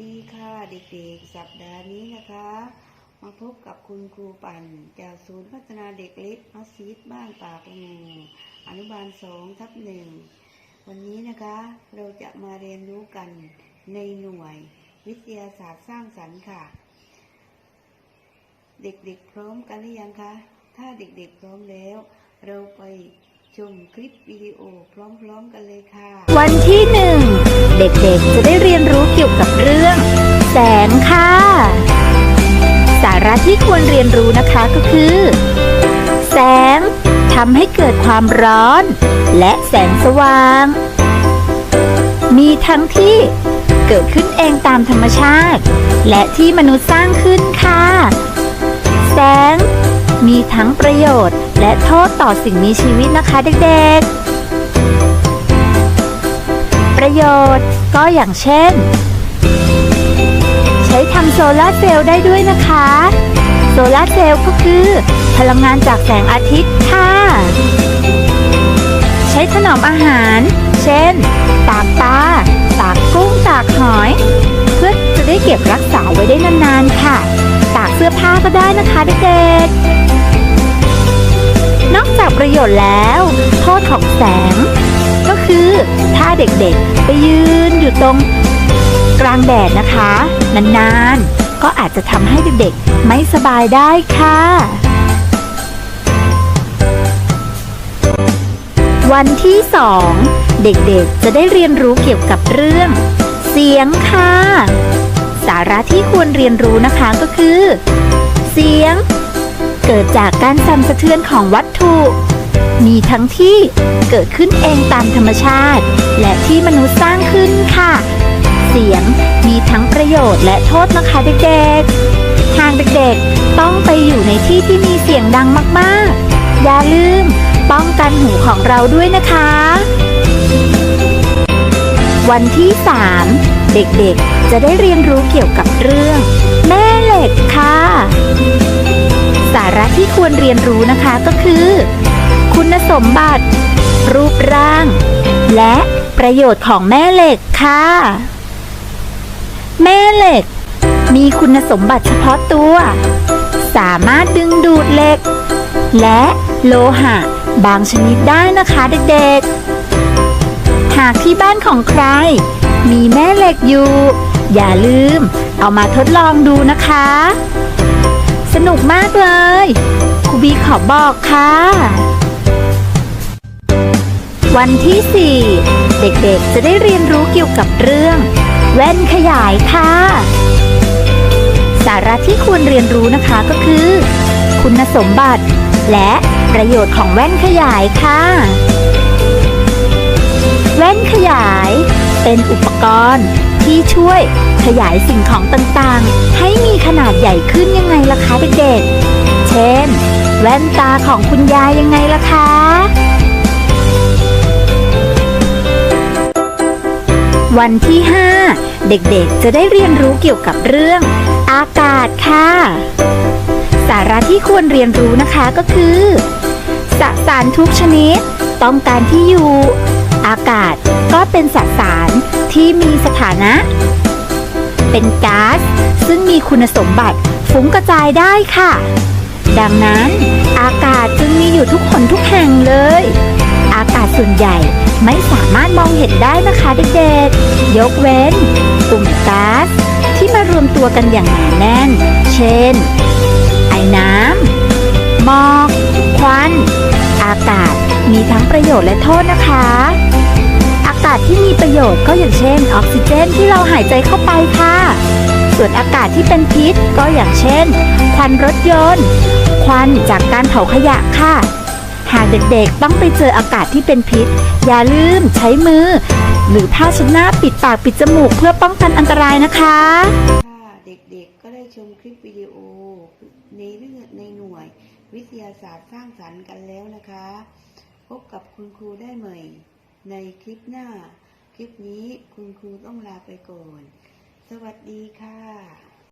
ดีค่ะเด็กๆ สัปดาห์นี้นะคะ มาพบกับคุณครูปั่น จากศูนย์พัฒนาเด็กเล็กมัสยิดบ้านปากงูอนุบาลสองทับหนึ่งวันนี้นะคะเราจะมาเรียนรู้กันในหน่วย วิทยาศาสตร์สร้างสรรค์ค่ะ เด็กๆพร้อมกันหรือยังคะ ถ้าเด็กๆพร้อมแล้ว เราไปชมคลิปวิดีโอพร้อมๆกันเลยค่ะ วันที่หนึ่ง เด็กๆ จะได้เรียนรู้เกี่ยวกับเรื่อง แสงค่ะ สาระที่ควรเรียนรู้นะคะก็คือ แสงทำให้เกิดความร้อน และแสงสว่าง มีทั้งที่เกิดขึ้นเองตามธรรมชาติ และที่มนุษย์สร้างขึ้นค่ะ แสงมีทั้งประโยชน์และโทษต่อสิ่งมีชีวิตนะคะเด็กๆ ประโยชน์ ก็อย่างเช่น ใช้ทำโซลาร์เซลล์ได้ด้วยนะคะ โซลาร์เซลล์ก็คือ พลังงานจากแสงอาทิตย์ค่ะ ใช้ถนอมอาหาร เช่น ตากปลาตากกุ้งตากหอย เพื่อจะได้เก็บรักษาไว้ได้นานๆค่ะ ตากเสื้อผ้าก็ได้นะคะเด็กๆนอกจากประโยชน์แล้ว โทษของแสง เด็กๆ ไปยืนอยู่ตรงกลางแดดนะคะ นานๆ ก็อาจจะทำให้เด็กๆ ไม่สบายได้ค่ะ วันที่สองเด็กๆ จะได้เรียนรู้เกี่ยวกับเรื่อง เสียงค่ะ สาระที่ควรเรียนรู้นะคะก็คือ เสียง เกิดจากการสั่นสะเทือนของวัตถุ มีทั้งที่ เกิดขึ้นเองตามธรรมชาติ และที่มนุษย์สร้างขึ้นค่ะ เสียงมีทั้งประโยชน์และโทษนะคะเด็กๆทางเด็กๆ ต้องไปอยู่ในที่ที่มีเสียงดังมากๆ อย่าลืมป้องกันหูของเราด้วยนะคะ วันที่ 3 เด็กๆ จะได้เรียนรู้เกี่ยวกับเรื่อง แม่เหล็กค่ะ สาระที่ควรเรียนรู้นะคะก็คือ คุณสมบัติ รูปร่าง และประโยชน์ของแม่เหล็กค่ะ แม่เหล็ก มีคุณสมบัติเฉพาะตัว สามารถดึงดูดเหล็ก และโลหะบางชนิดได้นะคะเด็กๆ หากที่บ้านของใคร มีแม่เหล็กอยู่ อย่าลืมเอามาทดลองดูนะคะ สนุกมากเลยครูบีขอบอกค่ะ วันที่ 4 เด็กๆ จะได้เรียนรู้เกี่ยวกับเรื่อง แว่นขยายค่ะ สาระที่ควรเรียนรู้นะคะก็คือ คุณสมบัติ และประโยชน์ของแว่นขยายค่ะ แว่นขยายเป็นอุปกรณ์ที่ช่วยขยายสิ่งของต่างๆ ให้มีขนาดใหญ่ขึ้นยังไงล่ะคะเด็กๆ เช่น แว่นตาของคุณยายยังไงล่ะคะ วันที่ 5 เด็กๆ จะได้เรียนรู้เกี่ยวกับเรื่อง อากาศค่ะ สาระที่ควรเรียนรู้นะคะก็คือสสารทุกชนิด ต้องการที่อยู่ อากาศก็เป็นสสารที่มีสถานะ เป็นก๊าซซึ่งมีคุณสมบัติฟุ้งกระจายได้ค่ะ ดังนั้น อากาศจึงมีอยู่ทุกคนทุกแห่งเลย อากาศส่วนใหญ่ารถมได้นะคะเด็กๆ ยกเว้น กลุ่มก๊าซที่มารวมตัวกันอย่างหนาแน่น เช่น ไอน้ำหมอก ควัน อากาศมีทั้งประโยชน์และโทษนะคะ อากาศที่มีประโยชน์ก็อย่างเช่น ออกซิเจนที่เราหายใจเข้าไปค่ะ ส่วนอากาศที่เป็นพิษก็อย่างเช่น ควันรถยนต์ ควันจากการเผาขยะค่ะ หากเด็กๆต้องไปเจออากาศที่เป็นพิษ อย่าลืมใช้มือ หรือผ้าช็ดหน้าปิดปากปิดจมูกเพื่อป้องกันอันตรายนะคะค่ะเด็กๆก็ได้ชมคลิปวิดีโอในเรื่องในหน่วย วิทยาศาสตร์สร้างสรรค์กันแล้วนะคะ พบกับคุณครูได้ใหม่ ในคลิปหน้า คลิปนี้คุณครูต้องลาไปก่อน สวัสดีค่ะ